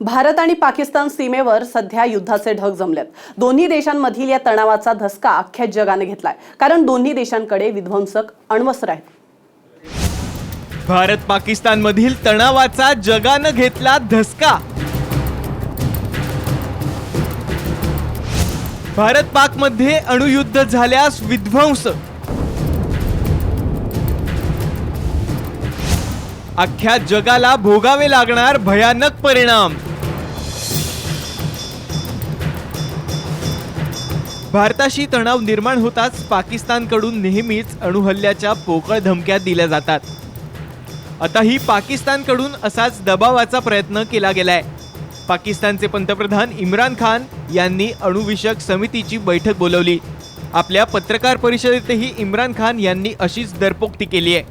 भारत आणि पाकिस्तान सीमेवर सध्या युद्धाचे ढग जमलेत. दोन्ही देशांमधील या तणावाचा धसका अख्ख्या जगाने घेतलाय. कारण दोन्ही देशांकडे विध्वंसक अण्वस्त्र आहेत. भारत पाकिस्तान मधील तणावाचा जगानं घेतला धसका. भारत पाकमध्ये अणुयुद्ध झाल्यास विध्वंस. अख्ख्या जगाला भोगावे लागणार भयानक परिणाम. भारताशी तणाव निर्माण होताच पाकिस्तानकडून नेहमीच अणुहल्ल्याच्या पोकळ धमक्या दिल्या जातात. आताही पाकिस्तानकडून असाच दबावाचा प्रयत्न केला गेलाय. पाकिस्तानचे पंतप्रधान इम्रान खान यांनी अणुविषयक समितीची बैठक बोलवली. आपल्या पत्रकार परिषदेतही इम्रान खान यांनी अशीच दरपोक्ती केली आहे.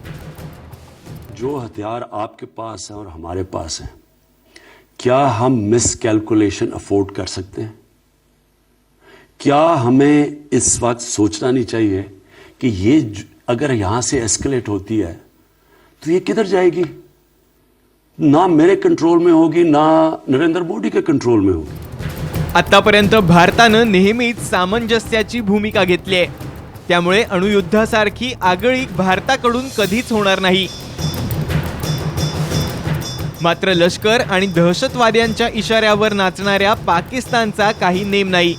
जो हथियार आपके पास है और हमारे पास है क्या हम मिस अफोर्ड कर सकते हैं? क्या हमें इस वक्त सोचना नहीं चाहिए कि ये अगर यहां से एस्केलेट होती है तो ये किधर जाएगी? ना मेरे कंट्रोल में होगी ना नरेंद्र मोदी के कंट्रोल में होगी। आतापर्यंत भारतानं नेहमीच सामंजस्याची भूमिका घेतली आहे. त्यामुळे अणुयुद्धासारखी आगळीक भारताकडून कधीच होणार नाही. मात्र लष्कर आणि दहशतवाद्यांच्या इशाऱ्यावर नाचणाऱ्या पाकिस्तानचा काही नेम नाही.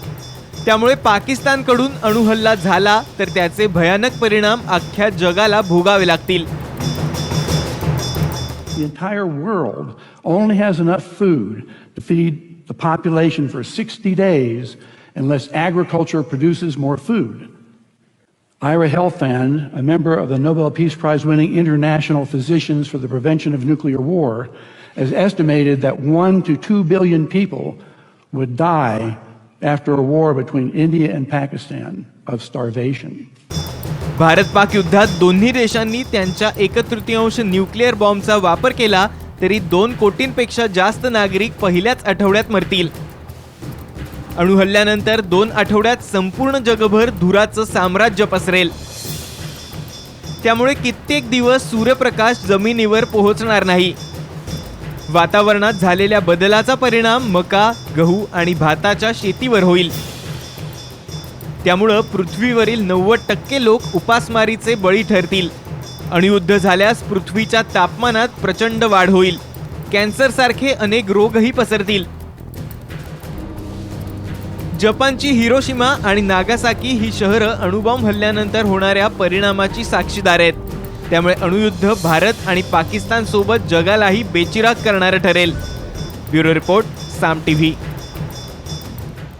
त्यामुळे पाकिस्तानकडून अणुहल्ला झाला तर त्याचे भयानक परिणाम अख्ख्या जगाला भोगावे लागतील The entire world only has enough food to feed the population for 60 days unless agriculture produces more food. Ira Helfand, a member of the Nobel Peace Prize winning International Physicians for the Prevention of Nuclear War, has estimated that 1 to 2 billion people would die after a war between India and Pakistan of starvation. Bharat Pak युद्धात दोन्ही देशांनी त्यांच्या एक तृतीयांश nuclear बॉम्बचा वापर केला तरी दोन कोटींपेक्षा जास्त नागरिक पहिल्याच आठवड्यात मरतील. अणुहल्ल्यानंतर दोन आठवड्यात संपूर्ण जगभर धुराचं साम्राज्य पसरेल. त्यामुळे कित्येक दिवस सूर्यप्रकाश जमिनीवर पोहोचणार नाही. वातावरणात झालेल्या बदलाचा परिणाम मका गहू आणि भाताच्या शेतीवर होईल. त्यामुळं पृथ्वीवरील नव्वद टक्के लोक उपासमारीचे बळी ठरतील. अणुयुद्ध झाल्यास पृथ्वीच्या तापमानात प्रचंड वाढ होईल. कॅन्सरसारखे अनेक रोगही पसरतील. जपानची हिरोशिमा आणि नागासाकी ही शहरं अणुबॉम्ब हल्ल्यानंतर होणाऱ्या परिणामाची साक्षीदार आहेत. त्यामुळे अणुयुद्ध भारत आणि पाकिस्तान सोबत जगालाही बेचिराग करणारं ठरेल. Bureau report Saam TV.